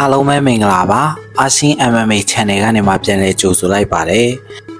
အားလုံးပဲမင်္ဂလာပါအာရှင်း MMA Channel ကနေမှပြန်လည်ကြိုဆိုလိုက်ပါတယ်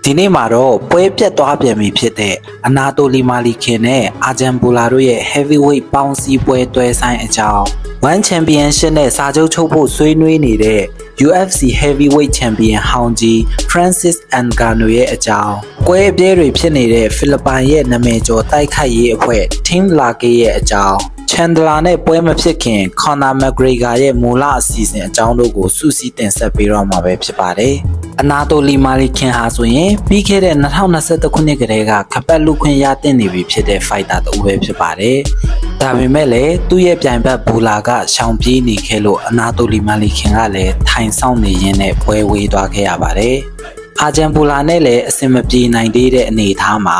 ဒီနေ့မှာတော့ပွဲပြတ်သွားပြန်ပြီဖြစ်တဲ့အနာတိုလီမာလီခင်နဲ့အာဂျန်ဘူလာတို့ရဲ့ Heavyweight ပေါင်းစည်းပွဲတွဲဆိုင်အကြောင်း One Championship နဲ့စာချုပ်ချုပ်ဖို့ဆွေးနွေးနေတဲ့ UFC Heavyweight Champion ဟောင်းကြီး Francis Ngannou ရဲ့အကြောင်းကွဲအပြဲတွေဖြစ်နေတဲ့ဖိလစ်ပိုင်ရဲ့နာမည်ကျော်တိုက်ခိုက်ရေးအဖွဲ့ Team Lake ရဲ့အကြောင်း ချန်ဒလာနဲ့ပွဲမဖြစ်ခင်ကွန်နာမက်ဂရေဂါရဲ့မူလအစီအစဉ်အကြောင်းတို့ကိုစူးစီးတင်ဆက်ပေးတော့မှာပဲဖြစ်ပါတယ်။အနာတိုလီမာလီခင်ဟာဆိုရင်ပြီးခဲ့တဲ့2021ခုနှစ်ကတည်းကခပတ်လူခွင့်ရတင်နေပြီဖြစ်တဲ့ဖိုက်တာတူပဲဖြစ်ပါတယ်။ဒါပေမဲ့လည်းသူ့ရဲ့ပြိုင်ဘက်ဘူလာကရှောင်ပြေးနေခဲ့လို့အနာတိုလီမာလီခင်ကလည်းထိုင်ဆောင်နေရင်းနဲ့ပွဲဝေးသွားခဲ့ရပါတယ်။ အာဂျန်ဘူလာနဲ့လည်းအဆင်မပြေနိုင်သေးတဲ့အနေအထားမှာ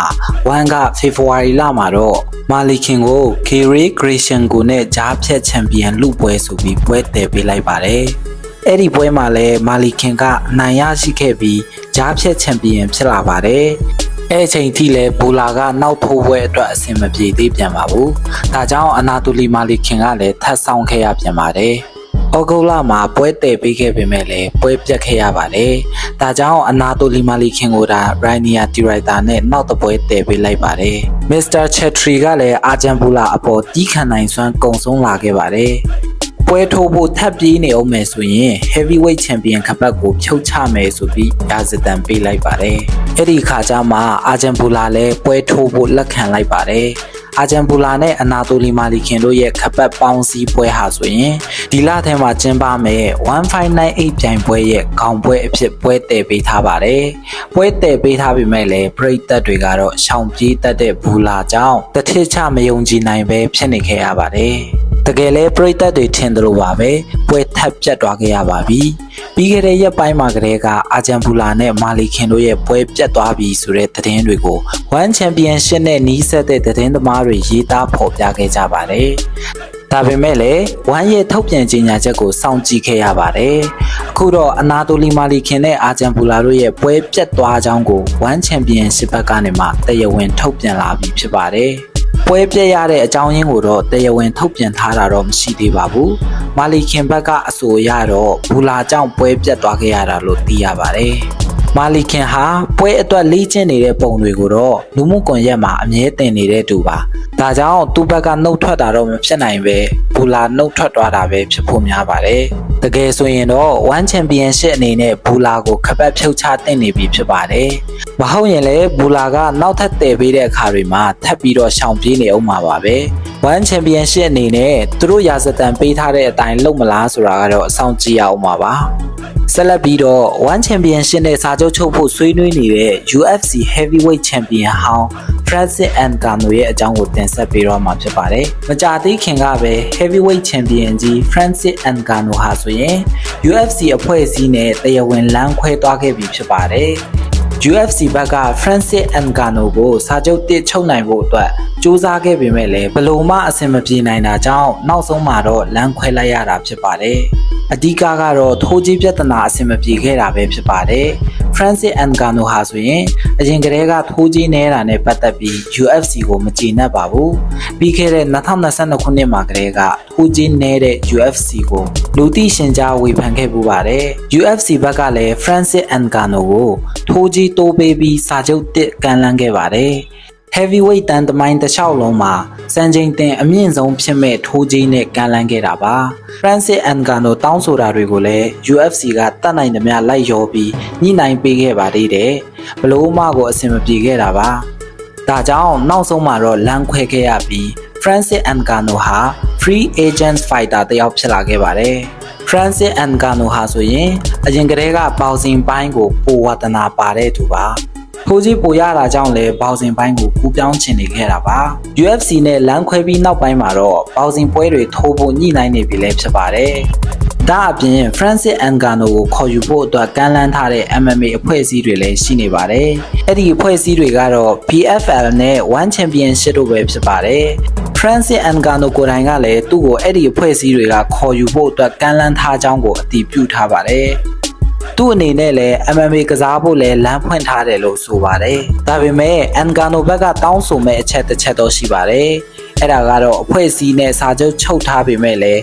ဝမ်ကဖေဖော်ဝါရီလမှာတော့မာလီခင်ကိုကေရီဂရေရှန်ကိုနဲ့ဂျားဖြတ်ချန်ပီယံလူပွဲဆိုပြီးပွဲတည်ပေးလိုက်ပါတယ်။အဲ့ဒီပွဲမှာလည်းမာလီခင်ကအနိုင်ရရှိခဲ့ပြီးဂျားဖြတ်ချန်ပီယံဖြစ်လာပါတယ်။အဲ့အချိန်ထိလည်းဘူလာကနောက်ထိုးပွဲအတွက်အဆင်မပြေသေးပြန်ပါဘူး။ဒါကြောင့်အနာတိုလီမာလီခင်ကလည်းထပ်ဆောင်ခဲ့ရပြန်ပါတယ်။ ဩဂုတ်လမှာပွဲတည်ပေးခဲ့ပေမဲ့လည်းပွဲပြတ်ခဲ့ရပါတယ်။ဒါကြောင့်အနာတိုလီမာလီခင်ကိုဒါရိုင်နီယာတီရိုက်တာနဲ့နောက်တပွဲတည်ပေးလိုက်ပါတယ်။မစ္စတာချက်ထရီကလည်းအာဂျန်ဘူလာအပေါ်တီးခံနိုင်စွမ်းကုံဆုံးလာခဲ့ပါတယ်။ပွဲထိုးဖို့ထပ်ပြေးနေအောင်မယ်ဆိုရင် heavyweight champion ခပတ်ကိုဖြုတ်ချမယ်ဆိုပြီးရာဇသံပေးလိုက်ပါတယ်။အဲ့ဒီခါကျမှအာဂျန်ဘူလာလည်းပွဲထိုးဖို့လက်ခံလိုက်ပါတယ်။ အာဂျန်ဘူလာနဲ့အနာတိုလီမာလီခင်တို့ရဲ့ခပတ်ပေါင်းစည်းပွဲဟာဆိုရင်ဒီလထဲမှာကျင်းပမယ်1598ပြိုင်ပွဲရဲ့ခေါင်းပွဲအဖြစ်ပွဲတည်ပေးထားပါတယ်။ပွဲတည်ပေးထားပေမဲ့လည်းပရိသတ်တွေကတော့ရှောင်ပြေးတတ်တဲ့ဘူလာကြောင့်တထစ်ချမယုံကြည်နိုင်ပဲဖြစ်နေခဲ့ရပါတယ်။ တကယ်လဲပရိသတ်တွေထင်တယ်လို့ပါပဲပွဲထပ်ပြတ်သွားခဲ့ရပါပြီပြီးခဲ့တဲ့ရက်ပိုင်းမှာကတည်းကအာဂျန်ဘူလာနဲ့မာလီခင်တို့ရဲ့ပွဲပြတ်သွားပြီဆိုတဲ့သတင်းတွေကို One Championship နဲ့နီးစပ်တဲ့သတင်းသမားတွေရေးသားဖော်ပြခဲ့ကြပါတယ်ဒါပေမဲ့လည်းဝမ်ရဲ့ထုတ်ပြန်ကြေညာချက်ကိုစောင့်ကြည့်ခဲ့ရပါတယ်။အခုတော့အနာတိုလီမာလီခင်နဲ့အာဂျန်ဘူလာတို့ရဲ့ပွဲပြတ်သွားကြောင်းကိုဝမ်ချန်ပီယံရှစ်ဘက်ကနေမှတရားဝင်ထုတ်ပြန်လာပြီဖြစ်ပါတယ်။ ပွဲပြက်ရတဲ့အကြောင်းရင်းကိုတော့တရားဝင်ထုတ်ပြန်ထားတာတော့မရှိသေးပါဘူး။မာလီခင်ဘက်ကအဆိုအရတော့ဘူလာကြောင့်ပွဲပြက်သွားခဲ့ရတာလို့သိရပါတယ်။မာလီခင်ဟာပွဲအတွက်လေ့ကျင့်နေတဲ့ပုံတွေကိုတော့လူမှုကွန်ရက်မှာအမြဲတင်နေတဲ့သူပါ။ဒါကြောင့်သူ့ဘက်ကနှုတ်ထွက်တာတော့မဖြစ်နိုင်ပဲဘူလာနှုတ်ထွက်သွားတာပဲဖြစ်ဖို့များပါတယ်။ တကယ်ဆိုရင်တော့ One Championship အနေနဲ့ဘူလာကိုခပတ်ဖြုတ်ချတင်နေပြီဖြစ်ပါတယ်။မဟုတ်ရင်လည်းဘူလာကနောက်ထပ်တည်ပေးတဲ့အခါတွေမှာထပ်ပြီးတော့ရှောင်ပြေးနေအောင်ပါပါပဲ။ One Championship အနေနဲ့သူတို့ရာဇသံပေးထားတဲ့အတိုင်းလုပ်မလားဆိုတာကတော့အဆောင်ကြည့်ရအောင်ပါပါ။ဆက်လက်ပြီးတော့ One Championship နဲ့စာချုပ်ချုပ်ဖို့ဆွေးနွေးနေတဲ့ UFC Heavyweight Champion ဟောင်း Francis Ngannou ရဲ့အကြောင်းကိုတင်ဆက်ပေးတော့မှာဖြစ်ပါတယ်။မကြာသေးခင်ကပဲ Heavyweight Champion ကြီး Francis Ngannou ဟာဆိုရင် UFC အဖွဲ့အစည်းနဲ့တရားဝင်လမ်းခွဲသွားခဲ့ပြီဖြစ်ပါတယ်။ UFC ဘက်က Francis Ngannou ကိုစာချုပ်တစ်ချုပ်နိုင်ဖို့အတွက်စူးစမ်းခဲ့ပေမဲ့လည်းဘလို့မှအဆင်မပြေနိုင်တာကြောင့်နောက်ဆုံးမှာတော့လမ်းခွဲလိုက်ရတာဖြစ်ပါတယ်။ အဓိကကတော့ထိုးကြီးပြဿနာအဆင်မပြေခဲ့တာပဲဖြစ်ပါတယ်။ Francis Ngannou ဟာဆိုရင်အရင်ကတည်းကထိုးကြီးနေတာနဲ့ပတ်သက်ပြီး UFC ကိုမကျေနပ်ပါဘူး။ပြီးခဲ့တဲ့2022ခုနှစ်မှာကတည်းကထိုးကြီးနေတဲ့ UFC ကိုလူသိရှင်ကြားဝေဖန်ခဲ့ပူပါတယ်။ UFC ဘက်ကလည်း Francis Ngannou ကိုထိုးကြီးတိုးပေးပြီးစာချုပ်တစ်ကန်လန်းခဲ့ပါတယ်။ heavyweight တန်တမိုင်းတစ်လျှောက်လုံးမှာစံချိန်တင်အမြင့်ဆုံးဖြစ်မဲ့ထိုးကြီးနဲ့ကန်လန်းခဲ့တာပါ Francis Ngannou တောင်းဆိုတာတွေကိုလည်း UFC ကတတ်နိုင်သမျှလိုက်ရောပြီးညှိနှိုင်းပေးခဲ့ပါသေးတယ်ဘလို့မှကိုအဆင်မပြေခဲ့တာပါဒါကြောင့်နောက်ဆုံးမှာတော့လမ်းခွဲခဲ့ရပြီး Francis Ngannou ဟာ free agent fighter တယောက်ဖြစ်လာခဲ့ပါတယ် Francis Ngannou ဟာဆိုရင်အရင်ကတည်းကပေါစင်ပိုင်းကိုပိုဝတနာပါတဲ့သူပါ ထိုးကြီးပိုရတာကြောင့်လည်းဘောက်စင်ပိုင်းကိုကူပြောင်းချင်နေခဲ့တာပါ UFC နဲ့လမ်းခွဲပြီးနောက်ပိုင်းမှာတော့ဘောက်စင်ပွဲတွေထိုးဖို့ညှိနှိုင်းနေပြီလည်းဖြစ်ပါတယ်ဒါအပြင် Francis Ngannou ကိုခေါ်ယူဖို့အတွက်ကမ်းလှမ်းထားတဲ့ MMA အဖွဲ့အစည်းတွေလည်းရှိနေပါတယ်။အဲ့ဒီအဖွဲ့အစည်းတွေကတော့ PFL နဲ့ One Championship တို့ပဲဖြစ်ပါတယ်။ Francis Ngannou ကိုယ်တိုင်ကလည်းသူ့ကိုအဲ့ဒီအဖွဲ့အစည်းတွေကခေါ်ယူဖို့အတွက်ကမ်းလှမ်းထားကြောင်းကိုအတည်ပြုထားပါတယ်။ သူ့အနေနဲ့လည်း MMA ကစားဖို့လည်းလမ်းဖွင့်ထားတယ်လို့ဆိုပါတယ်။ဒါပေမဲ့ Angano ဘက်ကတောင်းဆိုမဲ့အချက်တစ်ချက်တော့ရှိပါတယ်။အဲ့ဒါကတော့အဖွဲ့အစည်းနဲ့စာချုပ်ချုပ်ထားပေမဲ့လည်း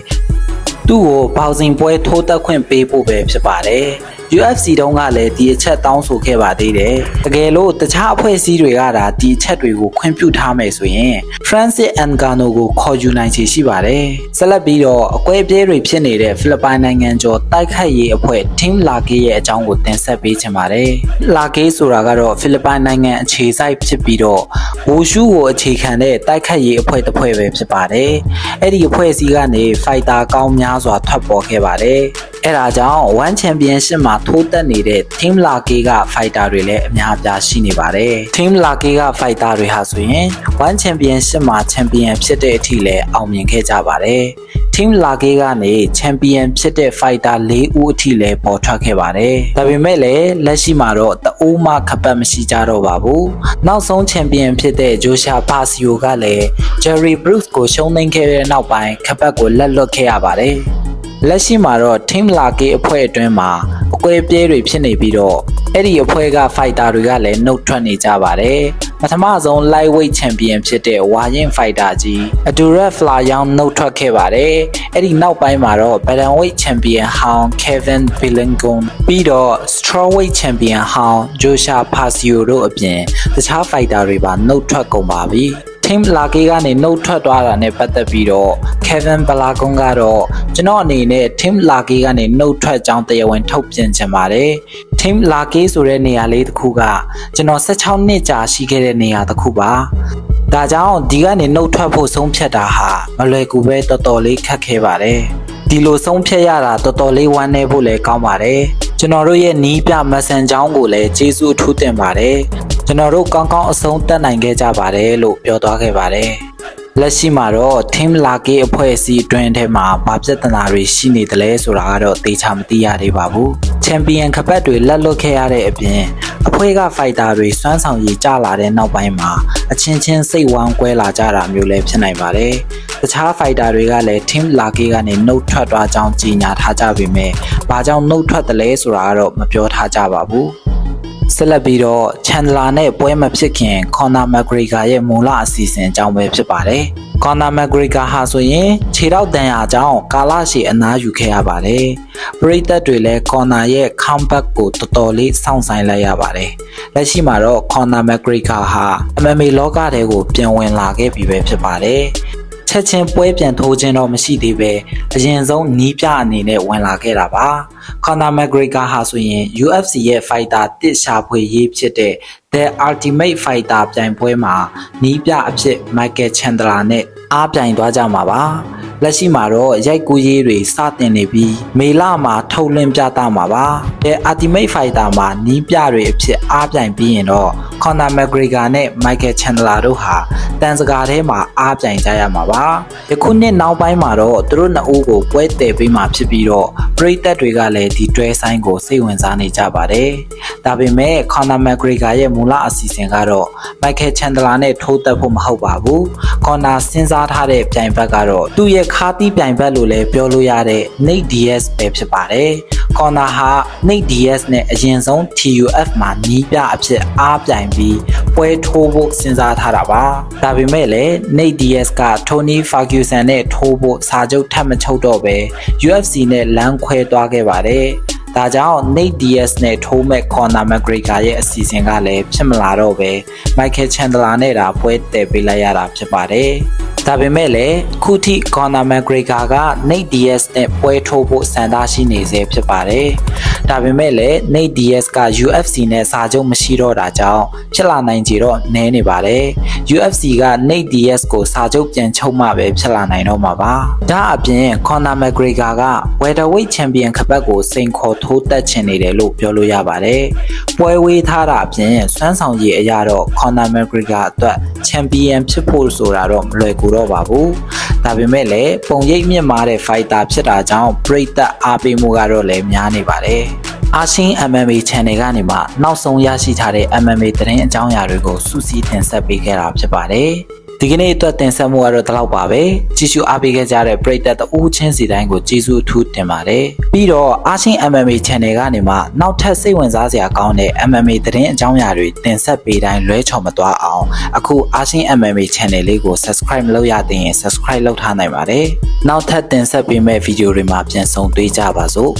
သူ့ကိုဘောက်စင်ပွဲထိုးတက်ခွင့်ပေးဖို့ပဲဖြစ်ပါတယ် UFC တုန်းကလည်းဒီအချက်တောင်းဆိုခဲ့ပါသေးတယ်။တကယ်လို့တခြားအဖွဲ့အစည်းတွေကဒါဒီအချက်တွေကိုခွင့်ပြုထားမယ်ဆိုရင် Francis Ngannou ကိုခေါ်ယူနိုင်ချေရှိပါတယ်။ဆက်လက်ပြီးတော့အကွဲပြဲတွေဖြစ်နေတဲ့ဖိလစ်ပိုင်နိုင်ငံကျော်တိုက်ခိုက်ရေးအဖွဲ့ Team Lake ရဲ့အကြောင်းကိုတင်ဆက်ပေးချင်ပါတယ်။ Lake ဆိုတာကတော့ဖိလစ်ပိုင်နိုင်ငံအခြေစိုက်ဖြစ်ပြီးတော့ဝူရှုကိုအခြေခံတဲ့တိုက်ခိုက်ရေးအဖွဲ့တစ်ဖွဲ့ပဲဖြစ်ပါတယ်။အဲ့ဒီအဖွဲ့အစည်းကနေဖိုက်တာကောင်းများစွာထွက်ပေါ်ခဲ့ပါတယ်။အဲ့ဒါကြောင့် One Championship မှာထိုးတက်နေတဲ့ Team Lake က fighter တွေလည်းအများအပြားရှိနေပါတယ်။ Team Lake က fighter တွေဟာဆိုရင် One Championship မှာ champion ဖြစ်တဲ့အထိလည်းအောင်မြင်ခဲ့ကြပါတယ်။ Team Lake ကနေ champion ဖြစ်တဲ့ fighter ၄ဦးအထိလည်းပေါ်ထွက်ခဲ့ပါတယ်။ဒါပေမဲ့လည်းလက်ရှိမှာတော့တအူးမှခပတ်မရှိကြတော့ပါဘူး။နောက်ဆုံး champion ဖြစ်တဲ့ Joshua Pasio ကလည်း Jerry Bruce ကိုရှုံးနိမ့်ခဲ့တဲ့နောက်ပိုင်းခပတ်ကိုလက်လွတ်ခဲ့ရပါတယ်။ လက်ရှိမှာတော့ Team Lake အဖွဲ့အတွင်းမှာအကွဲပြဲတွေဖြစ်နေပြီးတော့အဲ့ဒီအဖွဲ့က fighter တွေကလည်းနှုတ်ထွက်နေကြပါတယ်ပထမဆုံး lightweight champion ဖြစ်တဲ့ဝါရင် fighter ကြီး Adurat Fla ရောင်းနှုတ်ထွက်ခဲ့ပါတယ်အဲ့ဒီနောက်ပိုင်းမှာတော့ bantamweight champion ဟောင်း Kevin Bilingon ပြီးတော့ strawweight champion ဟောင်း Joshua Pasio တို့အပြင်တခြား fighter တွေပါနှုတ်ထွက်ကုန်ပါပြီ team လာကေးကနေနှုတ်ထွက်သွားတာနဲ့ပတ်သက်ပြီးတော့ Kevin Balagon ကတော့ကျွန်တော်အနေနဲ့ team လာကေးကနေနှုတ်ထွက်ကြောင်းတရားဝင်ထုတ်ပြန်ချင်ပါတယ်။ team လာကေးဆိုတဲ့နေရာလေးတစ်ခုကကျွန်တော်16နှစ်ကြာရှိခဲ့တဲ့နေရာတစ်ခုပါ။ဒါကြောင့်ဒီကနေနှုတ်ထွက်ဖို့ဆုံးဖြတ်တာဟာမလွယ်ကူပဲတော်တော်လေးခက်ခဲပါတယ်။ဒီလိုဆုံးဖြတ်ရတာတော်တော်လေးဝမ်းနည်းဖို့လည်းကောင်းပါတယ်။ ကျွန်တော်တို့ရဲ့နီးပြမဆန်ချောင်းကိုလည်းကျေးဇူးအထူးတင်ပါတယ်။ကျွန်တော်တို့ကောင်းကောင်းအဆုံးတက်နိုင်ခဲ့ကြပါတယ်လို့ပြောသွားခဲ့ပါတယ်။ လက်ရှိမှာတော့ team lake အဖွဲ့အစည်းအတွင်းထဲမှာဘာပြဿနာတွေရှိနေတယ်လဲဆိုတာကတော့သေချာမသိရသေးပါဘူး။ champion ခပတ်တွေလက်လွတ်ခဲ့ရတဲ့အပြင်အဖွဲ့က fighter တွေစွမ်းဆောင်ရည်ကျလာတဲ့နောက်ပိုင်းမှာအချင်းချင်းစိတ်ဝမ်းကွဲလာကြတာမျိုးလည်းဖြစ်နိုင်ပါတယ်။တခြား fighter တွေကလည်း team lake ကနေနှုတ်ထွက်သွားကြောင်းကြေညာထားကြပေမဲ့ဘာကြောင့်နှုတ်ထွက်တယ်လဲဆိုတာကတော့မပြောထားကြပါဘူး။ ဆက်လက်ပြီးတော့ Chandler နဲ့ပွဲမဖြစ်ခင် Conor McGregor ရဲ့မူလအစီအစဉ်အကြောင်းပဲဖြစ်ပါတယ်။ Conor McGregor ဟာဆိုရင်ခြေထောက်တန်ရာကြောင့်ကာလရှည်အနားယူခဲ့ရပါတယ်။ပရိသတ်တွေလည်း Conor ရဲ့ comeback ကိုတော်တော်လေးစောင့်ဆိုင်လိုက်ရပါတယ်။လက်ရှိမှာတော့ Conor McGregor ဟာ MMA လောကထဲကိုပြန်ဝင်လာခဲ့ပြီပဲဖြစ်ပါတယ်။ ချက်ချင်းပွဲပြန်ထိုးခြင်းတော့မရှိသေးပဲအရင်ဆုံးနီးပြအနေနဲ့ဝင်လာခဲ့တာပါကွန်နာမက်ဂရီကာဟာဆိုရင် UFC ရဲ့ fighter တစ်ရှာဖွေရေးဖြစ်တဲ့ The Ultimate Fighter ပြိုင်ပွဲမှာနီးပြအဖြစ် Michael Chandler နဲ့အားပြိုင်သွားကြမှာပါလက်ရှိမှာတော့ရိုက်ကူးရေးတွေစတင်နေပြီးမေလမှာထုတ်လွှင့်ပြသမှာပါ။အဲ Ultimate Fighter မှာနီးပြတွေအဖြစ်အားပြိုင်ပြီးရင်တော့ Conor McGregor နဲ့ Michael Chandler တို့ဟာတန်စကားထဲမှာအားပြိုင်ကြရမှာပါ။ယခုနှစ်နောက်ပိုင်းမှာတော့သူတို့နှစ်ဦးကိုပွဲတည်ပေးမှာဖြစ်ပြီးတော့ပရိသတ်တွေကလည်းဒီတွဲဆိုင်ကိုစိတ်ဝင်စားနေကြပါတယ်။ဒါပေမဲ့ Conor McGregor ရဲ့မူလအစီအစဉ်ကတော့ Michael Chandler နဲ့ထိုးတက်ဖို့မဟုတ်ပါဘူး။ Conor စဉ်းစားထားတဲ့ပြိုင်ဘက်ကတော့သူ့ရဲ့ခါတီးပြိုင်ဘက်လို့လည်းပြောလို့ရတဲ့ Nate Diaz ပဲဖြစ်ပါတယ်။ Conor ဟာ Nate Diaz နဲ့အရင်ဆုံး TUF မှာနီးပြအဖြစ်အားပြိုင်ပြီးပွဲထိုးဖို့စဉ်းစားထားတာပါ။ဒါပေမဲ့လည်း Nate Diaz က Tony Ferguson နဲ့ထိုးဖို့စာချုပ်ထပ်မချုပ်တော့ပဲ UFC နဲ့လမ်းခွဲသွားခဲ့ပါတယ်။ဒါကြောင့် Nate Diaz နဲ့ထိုးမဲ့ Conor McGregor ရဲ့အစီအစဉ်ကလည်းဖြစ်မလာတော့ပဲ Michael Chandler နဲ့တာပွဲတည်ပေးလိုက်ရတာဖြစ်ပါတယ်။ ဒါပေမဲ့လည်းခုထိ Conor McGregor က Nate Diaz နဲ့ပွဲထိုးဖို့စံသားရှိနေစေဖြစ်ပါတယ်။ဒါပေမဲ့လည်း Nate Diaz က UFC နဲ့စာချုပ်မရှိတော့တာကြောင့်ဖြစ်လာနိုင်ကြတော့နည်းနေပါတယ်။ UFC က Nate Diaz ကိုစာချုပ်ပြန်ချုပ်မှပဲဖြစ်လာနိုင်တော့မှာပါ။ဒါအပြင် Conor McGregor က Welterweight Champion ခပတ်ကိုစိန်ခေါ်ထိုးတက်ချင်နေတယ်လို့ပြောလို့ရပါတယ်။ပွဲဝေးထားတာအပြင်စွမ်းဆောင်ရည်အရတော့ Conor McGregor အတွက် Champion ဖြစ်ဖို့ဆိုတာတော့မလွယ်ကူတော့ပါဘူး။ဒါပေမဲ့လည်းပုံရိပ်မြင့်မားတဲ့ fighter ဖြစ်တာကြောင့်ပရိသတ်အားပေးမှုကတော့လည်းများနေပါတယ်။အာရှင်း MMA Channel ကနေမှနောက်ဆုံးရရှိထားတဲ့ MMA သတင်းအကြောင်းအရာတွေကိုစူးစီးတင်ဆက်ပေးခဲ့တာဖြစ်ပါတယ်။ ဒီကနေ့အတွက်တင်ဆက်မှုကတော့ဒီလောက်ပါပဲကြည့်ရှုအားပေးခဲ့ကြတဲ့ပရိသတ်တဦးချင်းစီတိုင်းကိုကျေးဇူးအထူးတင်ပါတယ်ပြီးတော့အာရှင်း MMA Channel ကနေမှနောက်ထပ်စိတ်ဝင်စားစရာကောင်းတဲ့ MMA သတင်းအကြောင်းအရာတွေတင်ဆက်ပေးတိုင်းလွဲချော်မသွားအောင်အခုအာရှင်း MMA Channel လေးကို Subscribe မလုပ်ရသေးရင် Subscribe လုပ်ထားနိုင်ပါတယ်နောက်ထပ်တင်ဆက်ပေးမယ့်ဗီဒီယိုတွေမှာပြန်ဆုံတွေ့ကြပါစို့